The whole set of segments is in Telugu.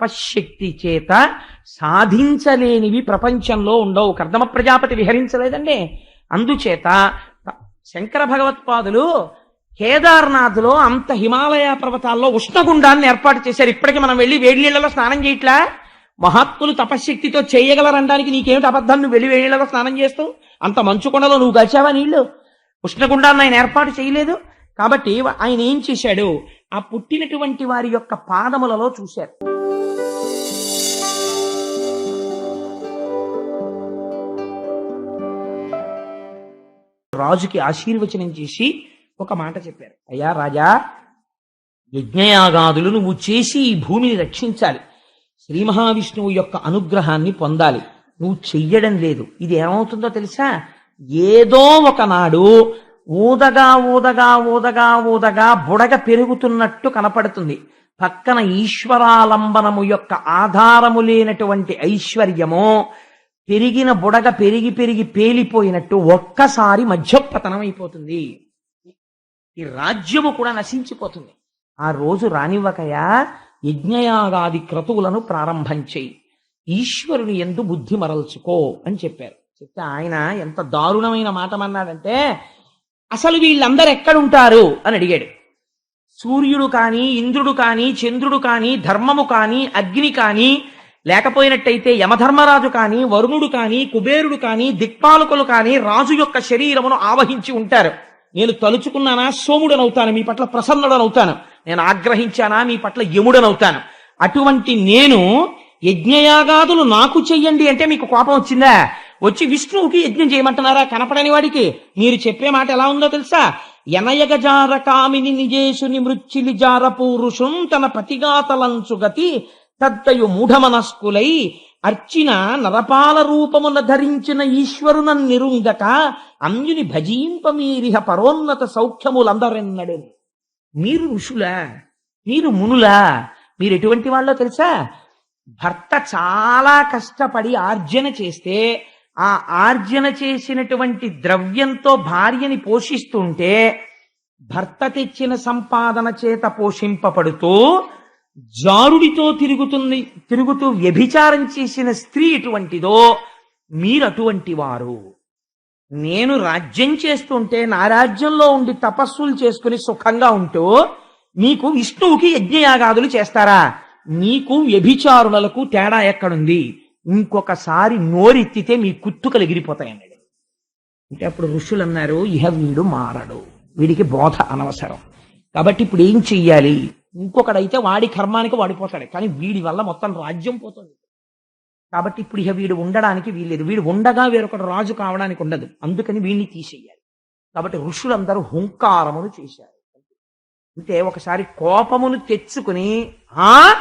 తపశ్శక్తి చేత సాధించలేనివి ప్రపంచంలో ఉండవు. కర్దమ ప్రజాపతి విహరించలేదండి. అందుచేత శంకర భగవత్పాదులు కేదార్నాథ్లో అంత హిమాలయ పర్వతాల్లో ఉష్ణగుండాన్ని ఏర్పాటు చేశారు. ఇప్పటికి మనం వెళ్ళి వేడి నీళ్ళలో స్నానం చేయట్లా? మహాత్ములు తపశ్శక్తితో చేయగలరనడానికి నీకేమిటి అబద్ధం? నువ్వు వెళ్ళి వేడి నీళ్ళలో స్నానం చేస్తావు అంత మంచు కొండలో నువ్వు గలిచావా నీళ్ళు ఉష్ణగుండాన్ని ఆయన ఏర్పాటు చేయలేదు. కాబట్టి ఆయన ఏం చేశాడు? ఆ పుట్టినటువంటి వారి యొక్క పాదములలో చూశారు. రాజుకి ఆశీర్వచనం చేసి ఒక మాట చెప్పారు. అయ్యా రాజా యజ్ఞయాగాదులు నువ్వు చేసి ఈ భూమిని రక్షించాలి. శ్రీ మహావిష్ణువు యొక్క అనుగ్రహాన్ని పొందాలి. నువ్వు చెయ్యడం లేదు. ఇది ఏమవుతుందో తెలుసా? ఏదో ఒకనాడు ఊదగా ఊదగా ఊదగా ఊదగా బుడగ పెరుగుతున్నట్టు కనపడుతుంది. పక్కన ఈశ్వరాలంబనము యొక్క ఆధారము లేనటువంటి ఐశ్వర్యము పెరిగిన బుడగ పెరిగి పెరిగి పేలిపోయినట్టు ఒక్కసారి మధ్యపతనం అయిపోతుంది. ఈ రాజ్యము కూడా నశించిపోతుంది. ఆ రోజు రానివ్వకయా? యజ్ఞయాగాది క్రతువులను ప్రారంభం చేయి. ఈశ్వరుని ఎందు బుద్ధి మరల్చుకో అని చెప్పారు. చెప్తే ఆయన ఎంత దారుణమైన మాట అన్నాడంటే అసలు వీళ్ళందరూ ఎక్కడుంటారు? అని అడిగాడు. సూర్యుడు కానీ ఇంద్రుడు కానీ చంద్రుడు కానీ ధర్మము కానీ అగ్ని కానీ లేకపోయినట్టయితే యమధర్మరాజు కానీ వరుణుడు కానీ కుబేరుడు కానీ దిక్పాలకులు కానీ రాజు యొక్క శరీరమును ఆవహించి ఉంటారు. నేను తలుచుకున్నానా? సోముడనవుతాను. మీ పట్ల ప్రసన్నుడనవుతాను. నేను ఆగ్రహించానా? మీ పట్ల యముడనవుతాను. అటువంటి నేను యజ్ఞయాగాదులు నాకు చెయ్యండి అంటే మీకు కోపం వచ్చిందా? వచ్చి విష్ణువుకి యజ్ఞం చేయమంటున్నారా? కనపడని వాడికి? మీరు చెప్పే మాట ఎలా ఉందో తెలుసా? ఎనయగజార కామిని నిజేశుని మృచ్చిలి జార పూరుషుం తన పతిగాతలంచుగతి తత్తయు మూఢమనస్కులై అర్చిన నరపాల రూపమున ధరించిన ఈశ్వరున నిరుంగక అన్యుని భజీంపమీరిహ పరోన్నత సౌఖ్యములందరెన్నడు మీరు ఋషులా మీరు మునులా మీరు ఎటువంటి వాళ్ళో తెలుసా? భర్త చాలా కష్టపడి ఆర్జన చేస్తే ఆ ఆర్జన చేసినటువంటి ద్రవ్యంతో భార్యని పోషిస్తుంటే భర్త తెచ్చిన సంపాదన చేత పోషింపబడుతూ జారుడితో తిరుగుతుంది తిరుగుతూ వ్యభిచారం చేసిన స్త్రీ ఎటువంటిదో మీరు అటువంటి వారు. నేను రాజ్యం చేస్తుంటే నా రాజ్యంలో ఉండి తపస్సులు చేసుకుని సుఖంగా ఉంటూ మీకు విష్ణువుకి యజ్ఞయాగాదులు చేస్తారా? మీకు వ్యభిచారులకు తేడా ఎక్కడుంది? ఇంకొకసారి నోరెత్తితే మీ కుత్తుకలు ఎగిరిపోతాయన్నాడు అంటే అప్పుడు ఋషులు అన్నారు ఇహ వీడు మారడు. వీడికి బోధ అనవసరం. కాబట్టి ఇప్పుడు ఏం చెయ్యాలి? ఇంకొకడైతే వాడి కర్మానికి వాడిపోతాడు. కానీ వీడి వల్ల మొత్తం రాజ్యం పోతుంది. కాబట్టి ఇప్పుడు ఇక వీడు ఉండడానికి వీల్లేదు. వీడు ఉండగా వేరొకడు రాజు కావడానికి ఉండదు. అందుకని వీడిని తీసేయాలి. కాబట్టి ఋషులందరూ హుంకారమును చేశారు. అంటే ఒకసారి కోపమును తెచ్చుకుని ఆ?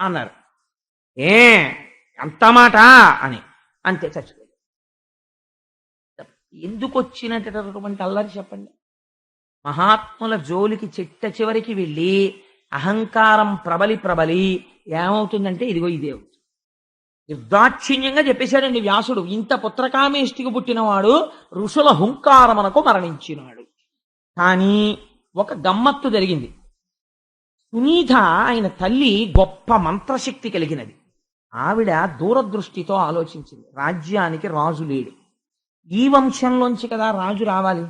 అన్నారు. ఏ? అంత మాట? అని. అంతే చచ్చిపోయింది ఎందుకు వచ్చినటువంటి అల్లరి చెప్పండి. మహాత్ముల జోలికి చిట్ట చివరికి వెళ్ళి అహంకారం ప్రబలి ప్రబలి ఏమవుతుందంటే ఇదిగో ఇదే అవుతుంది. నిర్దాక్షిణ్యంగా చెప్పేశాడండి వ్యాసుడు. ఇంత పుత్రకామేష్టికి పుట్టినవాడు ఋషుల హుంకారమనకు మరణించినాడు. కానీ ఒక గమ్మత్తు జరిగింది. సునీత ఆయన తల్లి గొప్ప మంత్రశక్తి కలిగినది. ఆవిడ దూరదృష్టితో ఆలోచించింది. రాజ్యానికి రాజు లేడు. ఈ వంశంలోంచి కదా రాజు రావాలి.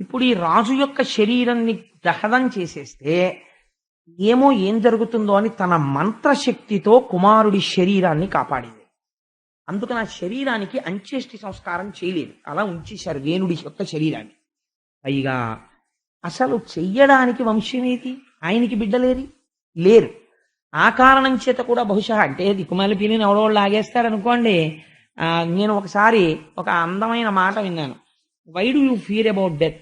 ఇప్పుడు ఈ రాజు యొక్క శరీరాన్ని దహనం చేసేస్తే ఏమో ఏం జరుగుతుందో అని తన మంత్రశక్తితో కుమారుడి శరీరాన్ని కాపాడింది. అందుకని ఆ శరీరానికి అంత్యేష్టి సంస్కారం చేయలేదు. అలా ఉంచేశారు వేణుడి యొక్క శరీరాన్ని. పైగా అసలు చెయ్యడానికి వంశమేది ఆయనకి బిడ్డలేరి? లేరు. ఆ కారణం చేత కూడా బహుశా అంటే దిక్కుమాలి పిల్లిని ఎవడో లాగేస్తారు అనుకోండి. నేను ఒకసారి ఒక అందమైన మాట విన్నాను. Why do you fear about death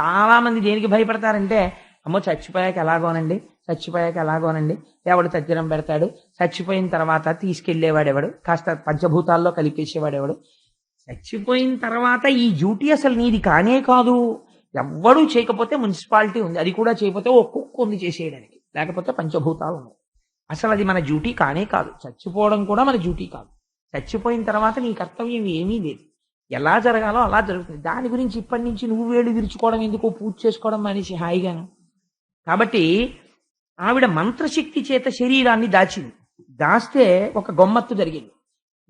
చాలా మంది దేనికి భయపడతారంటే అమ్మో చచ్చిపోయాక ఎలాగోనండి? చచ్చిపోయాక ఎలాగోనండి? ఎవడు తజ్జనం పెడతాడు? చచ్చిపోయిన తర్వాత తీసుకెళ్ళేవాడెవడు కాస్త పంచభూతాల్లో కలిపేసేవాడెవడు? చచ్చిపోయిన తర్వాత ఈ డ్యూటీ అసలు నీది కానే కాదు. ఎవ్వడూ చేయకపోతే మున్సిపాలిటీ ఉంది. అది కూడా చేయకపోతే ఒక్కొక్క ఉంది చేసేయడానికి. లేకపోతే పంచభూతాలు ఉన్నాయి. అసలు అది మన డ్యూటీ కానే కాదు. చచ్చిపోవడం కూడా మన డ్యూటీ కాదు. చచ్చిపోయిన తర్వాత నీ కర్తవ్యం ఏమీ లేదు. ఎలా జరగాలో అలా జరుగుతుంది. దాని గురించి ఇప్పటి నుంచి నువ్వు వేళ్ళు విరుచుకోవడం ఎందుకు? పూజ చేసుకోవడం మనిషి హాయిగాను. కాబట్టి ఆవిడ మంత్రశక్తి చేత శరీరాన్ని దాచింది. దాస్తే ఒక గొమ్మత్తు జరిగింది.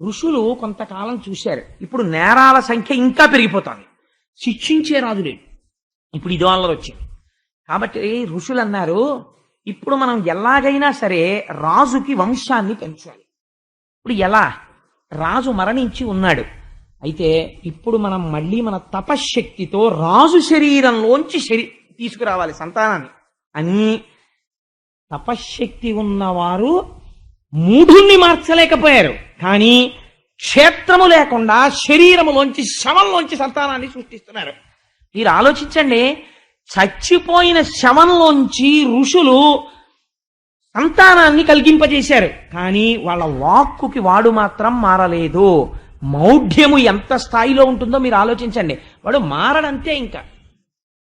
ఋషులు కొంతకాలం చూశారు. ఇప్పుడు నేరాల సంఖ్య ఇంకా పెరిగిపోతుంది. శిక్షించే రాజు లేడు. ఇప్పుడు ఇదో అల్లరి వచ్చింది. కాబట్టి ఋషులు అన్నారు ఇప్పుడు మనం ఎలాగైనా సరే రాజుకి వంశాన్ని పెంచాలి. ఇప్పుడు ఎలా? రాజు మరణించి ఉన్నాడు. అయితే ఇప్పుడు మనం మళ్ళీ మన తపశ్శక్తితో రాజు శరీరంలోంచి శరీ తీసుకురావాలి సంతానాన్ని. అని తపశ్శక్తి ఉన్నవారు మూఢుణ్ణి మార్చలేకపోయారు. కానీ క్షేత్రము లేకుండా శరీరములోంచి శవంలోంచి సంతానాన్ని సృష్టిస్తున్నారు. మీరు ఆలోచించండి చచ్చిపోయిన శవంలోంచి ఋషులు సంతానాన్ని కలిగింపజేశారు. కానీ వాళ్ళ వాక్కుకి వాడు మాత్రం మారలేదు. మౌఢ్యము ఎంత స్థాయిలో ఉంటుందో మీరు ఆలోచించండి. వాడు మారడంతే ఇంకా.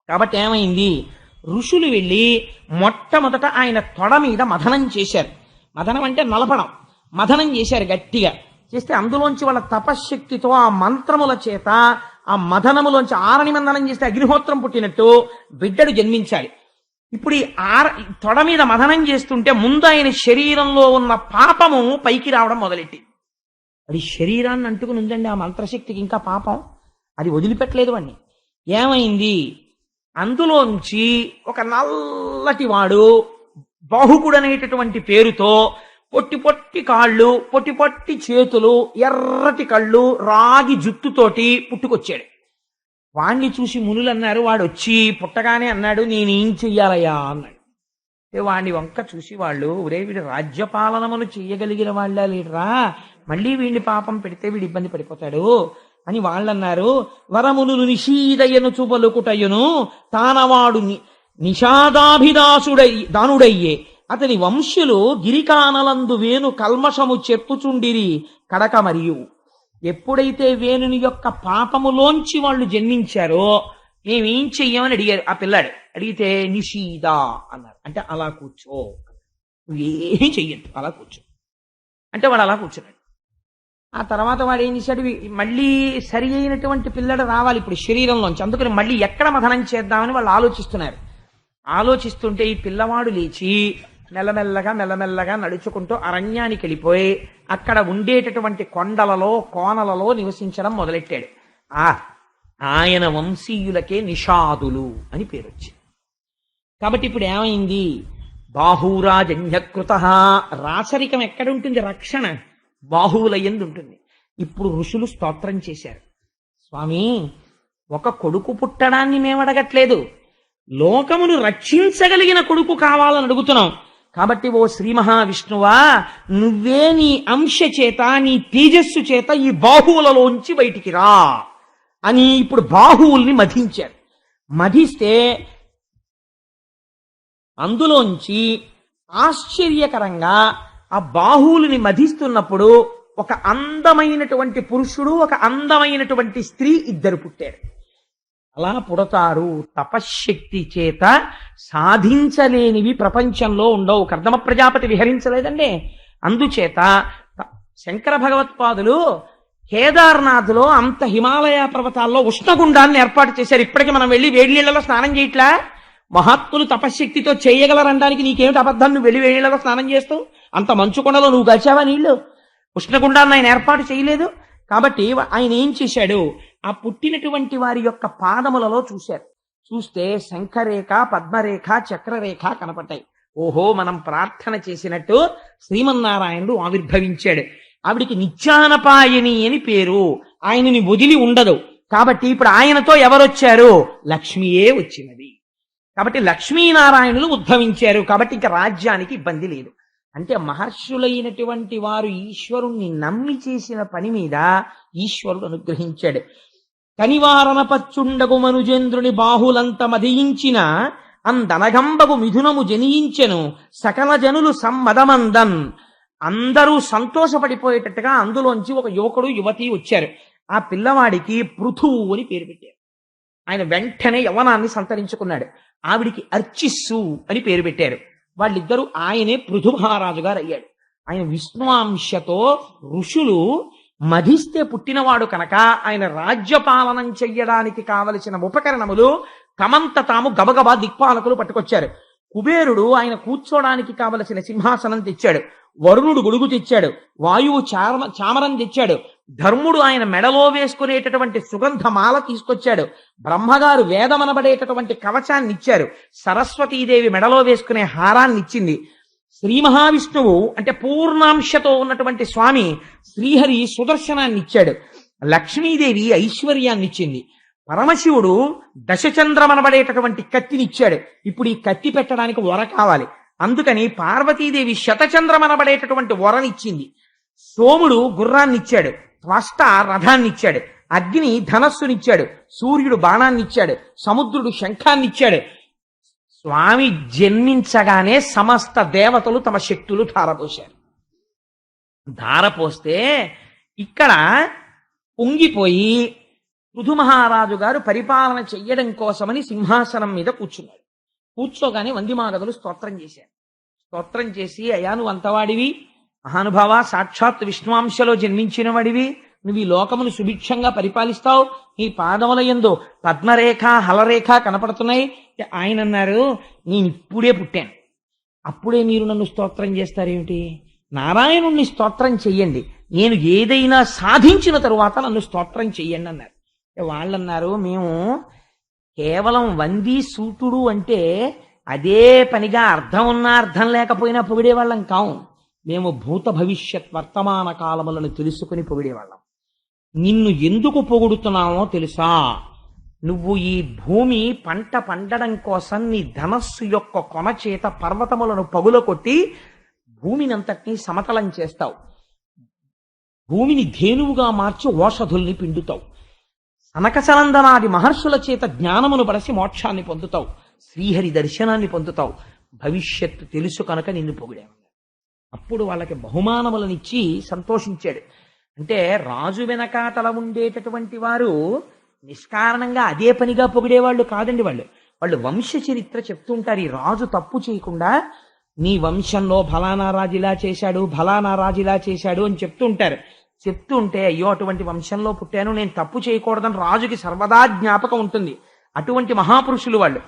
కాబట్టి ఏమైంది? ఋషులు వెళ్ళి మొట్టమొదట ఆయన తొడ మీద మథనం చేశారు. మథనం అంటే నలపడం. మథనం చేశారు గట్టిగా. చేస్తే అందులోంచి వాళ్ళ తపశ్శక్తితో ఆ మంత్రముల చేత ఆ మథనములోంచి ఆరని మందనం చేస్తే అగ్నిహోత్రం పుట్టినట్టు బిడ్డడు జన్మించాలి. ఇప్పుడు ఈ ఆర తొడ మీద మథనం చేస్తుంటే ముందు ఆయన శరీరంలో ఉన్న పాపము పైకి రావడం మొదలెట్టి. అది శరీరాన్ని అంటుకుని ఉందండి ఆ మంత్రశక్తికి ఇంకా పాపం. అది వదిలిపెట్టలేదు వాడిని ఏమైంది? అందులోంచి ఒక నల్లటి వాడు బాహుకుడు అనేటటువంటి పేరుతో పొట్టి పొట్టి కాళ్ళు పొట్టి పొట్టి చేతులు ఎర్రటి కళ్ళు రాగి జుట్టుతోటి పుట్టుకొచ్చాడు. వాణ్ణి చూసి మునులు అన్నారు వాడు వచ్చి పుట్టగానే అన్నాడు నేనేం చెయ్యాలయ్యా అన్నాడు. వాణ్ణి వంక చూసి వాళ్ళు ఒరే వీడు రాజ్యపాలనమును చెయ్యగలిగిన వాళ్ళ లేడరా? మళ్ళీ వీడిని పాపం పెడితే వీడు ఇబ్బంది పడిపోతాడు. అని వాళ్ళన్నారు. వరములు నిషీదయ్యను చూపలుకుటయ్యను తానవాడు నిషాదాభిదాసుడై దానుడయ్యే. అతని వంశులు గిరికానలందు వేణు కల్మషము చెప్పుచుండిరి కడక మరియు. ఎప్పుడైతే వేణుని యొక్క పాపములోంచి వాళ్ళు జన్మించారో మేమేం చెయ్యమని అడిగారు. ఆ పిల్లాడు అడిగితే నిషీద అన్నారు. అంటే అలా కూర్చో నువ్వేం చెయ్యండి అలా కూర్చో. అంటే వాడు అలా కూర్చున్నాడు. ఆ తర్వాత వాడు ఏం చేశాడు? మళ్ళీ సరి అయినటువంటి పిల్లడు రావాలి ఇప్పుడు శరీరంలోంచి. అందుకని మళ్ళీ ఎక్కడ మథనం చేద్దామని వాళ్ళు ఆలోచిస్తున్నారు. ఆలోచిస్తుంటే ఈ పిల్లవాడు లేచి మెల్లమెల్లగా మెల్లమెల్లగా నడుచుకుంటూ అరణ్యానికి వెళ్ళిపోయి అక్కడ ఉండేటటువంటి కొండలలో కోనలలో నివసించడం మొదలెట్టాడు. ఆ ఆయన వంశీయులకే నిషాదులు అని పేరు వచ్చింది కాబట్టి ఇప్పుడు ఏమైంది? బాహూరాజన్యకృత. ఎక్కడ ఎక్కడుంటుంది? రక్షణ. బాహువుల ఎందు ఉంటుంది. ఇప్పుడు ఋషులు స్తోత్రం చేశారు. స్వామి ఒక కొడుకు పుట్టడాన్ని మేము అడగట్లేదు లోకమును రక్షించగలిగిన కొడుకు కావాలని అడుగుతున్నాం. కాబట్టి ఓ శ్రీ మహావిష్ణువా నువ్వే నీ అంశ చేత నీ తేజస్సు చేత ఈ బాహువులలోంచి బయటికి రా అని ఇప్పుడు బాహువుల్ని మధించారు. మధిస్తే అందులోంచి ఆశ్చర్యకరంగా ఆ బాహువులని మధిస్తున్నప్పుడు ఒక అందమైనటువంటి పురుషుడు ఒక అందమైనటువంటి స్త్రీ ఇద్దరు పుట్టారు. అలా పుడతారు. తపశ్శక్తి చేత సాధించలేనివి ప్రపంచంలో ఉండవు. కర్దమ ప్రజాపతి విహరించలేదండి. అందుచేత శంకర భగవత్పాదులు కేదార్నాథ్లో అంత హిమాలయ పర్వతాల్లో ఉష్ణగుండాన్ని ఏర్పాటు చేశారు. ఇప్పటికి మనం వెళ్ళి వేడి నీళ్ళలో స్నానం చేయట్లా? మహాత్ములు తపశ్శక్తితో చేయగలరనడానికి నీకేమిటి అబద్ధం? నువ్వు వెళ్ళి వేళ్ళలో స్నానం చేస్తావు అంత మంచు కొండలో నువ్వు గడిచావా నీళ్ళు ఉష్ణగుండాన్ని ఆయన ఏర్పాటు చేయలేదు. కాబట్టి ఆయన ఏం చేశాడు? ఆ పుట్టినటువంటి వారి యొక్క పాదములలో చూశారు. చూస్తే శంఖరేఖ పద్మరేఖ చక్రరేఖ కనపడ్డాయి. ఓహో మనం ప్రార్థన చేసినట్టు శ్రీమన్నారాయణుడు ఆవిర్భవించాడు. ఆవిడికి నిత్యానపాయని అని పేరు. ఆయనని వదిలి ఉండదు. కాబట్టి ఇప్పుడు ఆయనతో ఎవరొచ్చారు? లక్ష్మియే వచ్చినది. కాబట్టి లక్ష్మీనారాయణులు ఉద్భవించారు కాబట్టి ఇంకా రాజ్యానికి ఇబ్బంది లేదు. అంటే మహర్షులైనటువంటి వారు ఈశ్వరుణ్ణి నమ్మి చేసిన పని మీద ఈశ్వరుడు అనుగ్రహించాడు. కనివారణ పచ్చుండగు మనుజేంద్రుని బాహులంత మదియించిన అందనగంబగు మిథునము జనియించెను సకల జనులు సమ్మదమందన్. అందరూ సంతోషపడిపోయేటట్టుగా అందులోంచి ఒక యువకుడు యువతి వచ్చారు. ఆ పిల్లవాడికి పృథువు అని పేరు పెట్టారు. ఆయన వెంటనే యవనాన్ని సంతరించుకున్నాడు. ఆవిడికి అర్చిస్సు అని పేరు పెట్టారు. వాళ్ళిద్దరూ ఆయనే పృథు మహారాజు గారు అయ్యాడు ఆయన విష్ణువాంశతో ఋషులు మధిస్తే పుట్టినవాడు కనుక ఆయన రాజ్యపాలనం చెయ్యడానికి కావలసిన ఉపకరణములు తమంత తాము గబగబా దిక్పాలకులు పట్టుకొచ్చారు. కుబేరుడు ఆయన కూర్చోడానికి కావలసిన సింహాసనం తెచ్చాడు. వరుణుడు గొడుగు తెచ్చాడు వాయువు చామ చామరం తెచ్చాడు ధర్ముడు ఆయన మెడలో వేసుకునేటటువంటి సుగంధమాల తీసుకొచ్చాడు బ్రహ్మగారు వేదమనబడేటటువంటి కవచాన్ని ఇచ్చారు సరస్వతీదేవి మెడలో వేసుకునే హారాన్ని ఇచ్చింది శ్రీ మహావిష్ణువు అంటే పూర్ణాంశతో ఉన్నటువంటి స్వామి శ్రీహరి సుదర్శనాన్ని ఇచ్చాడు లక్ష్మీదేవి ఐశ్వర్యాన్ని ఇచ్చింది పరమశివుడు దశచంద్రమనబడేటటువంటి కత్తినిచ్చాడు ఇప్పుడు ఈ కత్తి పెట్టడానికి వర కావాలి. అందుకని పార్వతీదేవి శతచంద్రమనబడేటటువంటి వరనిచ్చింది. సోముడు గుర్రాన్నిచ్చాడు త్వష్ట రథాన్నిచ్చాడు అగ్ని ధనస్సునిచ్చాడు సూర్యుడు బాణాన్నిచ్చాడు సముద్రుడు శంఖాన్నిచ్చాడు. స్వామి జన్మించగానే సమస్త దేవతలు తమ శక్తులు ధారపోశారు. ధారపోస్తే ఇక్కడ పొంగిపోయి పృథు మహారాజు గారు పరిపాలన చెయ్యడం కోసమని సింహాసనం మీద కూర్చున్నాడు. కూర్చోగానే వందిమాగదులు స్తోత్రం చేశారు. స్తోత్రం చేసి అయా నువ్వు అంతవాడివి. మహానుభావ సాక్షాత్ విష్ణువాంశలో జన్మించిన వాడివి నువ్వు ఈ లోకమును సుభిక్షంగా పరిపాలిస్తావు. నీ పాదముల ఎందు పద్మరేఖ హలరేఖ కనపడుతున్నాయి. ఆయన అన్నారు నేను ఇప్పుడే పుట్టాను. అప్పుడే మీరు నన్ను స్తోత్రం చేస్తారేమిటి? నారాయణుణ్ణి స్తోత్రం చెయ్యండి. నేను ఏదైనా సాధించిన తరువాత నన్ను స్తోత్రం చెయ్యండి అన్నారు. వాళ్ళన్నారు మేము కేవలం వంది సూటుడు అంటే అదే పనిగా అర్థం ఉన్నా అర్థం లేకపోయినా పొగిడేవాళ్ళం కావు మేము భూత భవిష్యత్ వర్తమాన కాలములను తెలుసుకుని పొగిడేవాళ్ళం. నిన్ను ఎందుకు పొగుడుతున్నామో తెలుసా? నువ్వు ఈ భూమి పంట పండడం కోసం నీ ధనస్సు యొక్క కొన చేత పర్వతములను పగులకొట్టి భూమినంతటినీ భూమిని సమతలం చేస్తావు. భూమిని ధేనువుగా మార్చి ఓషధుల్ని పిండుతావు. సనకసనందనాది మహర్షుల చేత జ్ఞానమును బలసి మోక్షాన్ని పొందుతావు. శ్రీహరి దర్శనాన్ని పొందుతావు. భవిష్యత్తు తెలుసు కనుక నిన్ను పొగిడామన్నారు అప్పుడు వాళ్ళకి బహుమానములనిచ్చి సంతోషించాడు. అంటే రాజు వెనకాతల ఉండేటటువంటి వారు నిష్కారణంగా అదే పనిగా పొగిడేవాళ్ళు కాదండి వాళ్ళు. వాళ్ళు వంశ చరిత్ర చెప్తుంటారు ఈ రాజు తప్పు చేయకుండా నీ వంశంలో ఫలానా రాజు ఇలా చేశాడు ఫలానా రాజు ఇలా చేశాడు అని చెప్తుంటారు చెప్తుంటే అయ్యో అటువంటి వంశంలో పుట్టాను నేను తప్పు చేయకూడదని రాజుకి సర్వదా జ్ఞాపకం ఉంటుంది. అటువంటి మహాపురుషులు వాళ్ళు.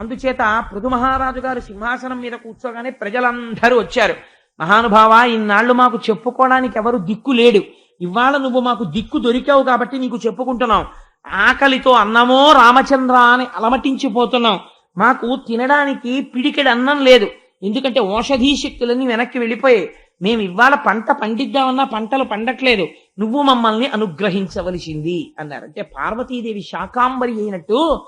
అందుచేత పృథు మహారాజు గారు సింహాసనం మీద కూర్చోగానే ప్రజలందరూ వచ్చారు. మహానుభావ ఇన్నాళ్ళు మాకు చెప్పుకోవడానికి ఎవరు దిక్కు లేడు. ఇవాళ నువ్వు మాకు దిక్కు దొరికావు కాబట్టి నీకు చెప్పుకుంటున్నాం. ఆకలితో అన్నమో రామచంద్ర అని అలమటించిపోతున్నాం. మాకు తినడానికి పిడికెడు అన్నం లేదు. ఎందుకంటే ఓషధీ శక్తులన్నీ వెనక్కి వెళ్ళిపోయాయి. మేము ఇవాళ పంట పండిద్దామన్నా పంటలు పండట్లేదు. నువ్వు మమ్మల్ని అనుగ్రహించవలసింది అన్నారు. అంటే పార్వతీదేవి శాకాంబరి అయినట్టు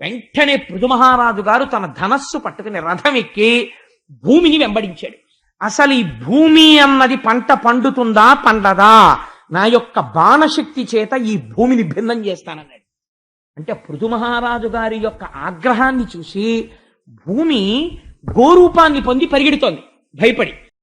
వెంటనే పృథుమహారాజు గారు తన ధనస్సు పట్టుకుని రథం ఎక్కి భూమిని వెంబడించాడు. అసలు ఈ భూమి అన్నది పంట పండుతుందా పండదా? నా యొక్క బాణశక్తి చేత ఈ భూమిని భిన్నం చేస్తానన్నాడు. అంటే పృథుమహారాజు గారి యొక్క ఆగ్రహాన్ని చూసి భూమి గోరూపాన్ని పొంది పరిగెడుతోంది. భయపడి.